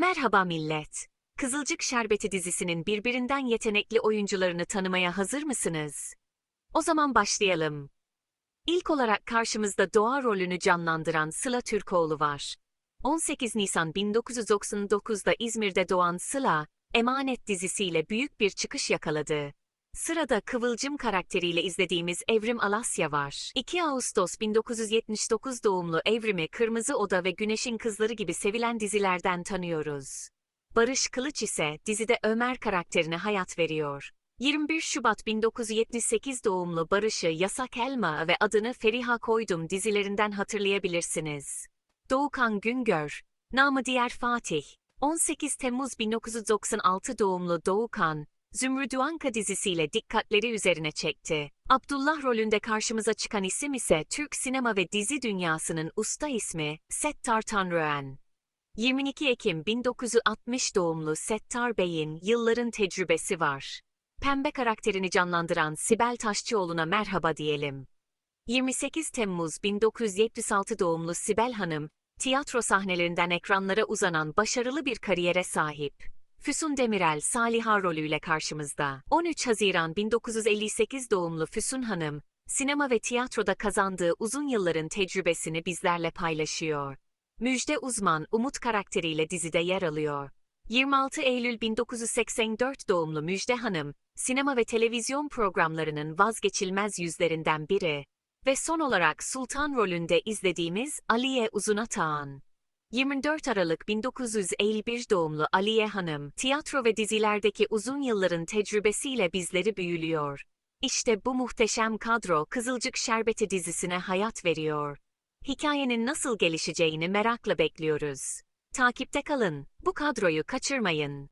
Merhaba millet. Kızılcık Şerbeti dizisinin birbirinden yetenekli oyuncularını tanımaya hazır mısınız? O zaman başlayalım. İlk olarak karşımızda Doğa rolünü canlandıran Sıla Türkoğlu var. 18 Nisan 1999'da İzmir'de doğan Sıla, Emanet dizisiyle büyük bir çıkış yakaladı. Sırada Kıvılcım karakteriyle izlediğimiz Evrim Alasya var. 2 Ağustos 1979 doğumlu Evrim'i Kırmızı Oda ve Güneşin Kızları gibi sevilen dizilerden tanıyoruz. Barış Kılıç ise dizide Ömer karakterine hayat veriyor. 21 Şubat 1978 doğumlu Barış'ı Yasak Elma ve adını Feriha Koydum dizilerinden hatırlayabilirsiniz. Doğukan Güngör, namı diğer Fatih, 18 Temmuz 1996 doğumlu Doğukan, Zümrüdüanka dizisiyle dikkatleri üzerine çekti. Abdullah rolünde karşımıza çıkan isim ise Türk sinema ve dizi dünyasının usta ismi Settar Tanrıen. 22 Ekim 1960 doğumlu Settar Bey'in yılların tecrübesi var. Pembe karakterini canlandıran Sibel Taşçıoğlu'na merhaba diyelim. 28 Temmuz 1976 doğumlu Sibel Hanım, tiyatro sahnelerinden ekranlara uzanan başarılı bir kariyere sahip. Füsun Demirel Saliha rolüyle karşımızda. 13 Haziran 1958 doğumlu Füsun Hanım, sinema ve tiyatroda kazandığı uzun yılların tecrübesini bizlerle paylaşıyor. Müjde Uzman Umut karakteriyle dizide yer alıyor. 26 Eylül 1984 doğumlu Müjde Hanım, sinema ve televizyon programlarının vazgeçilmez yüzlerinden biri. Ve son olarak Sultan rolünde izlediğimiz Aliye Uzunatağan. 24 Aralık 1951 doğumlu Aliye Hanım, tiyatro ve dizilerdeki uzun yılların tecrübesiyle bizleri büyülüyor. İşte bu muhteşem kadro Kızılcık Şerbeti dizisine hayat veriyor. Hikayenin nasıl gelişeceğini merakla bekliyoruz. Takipte kalın, bu kadroyu kaçırmayın.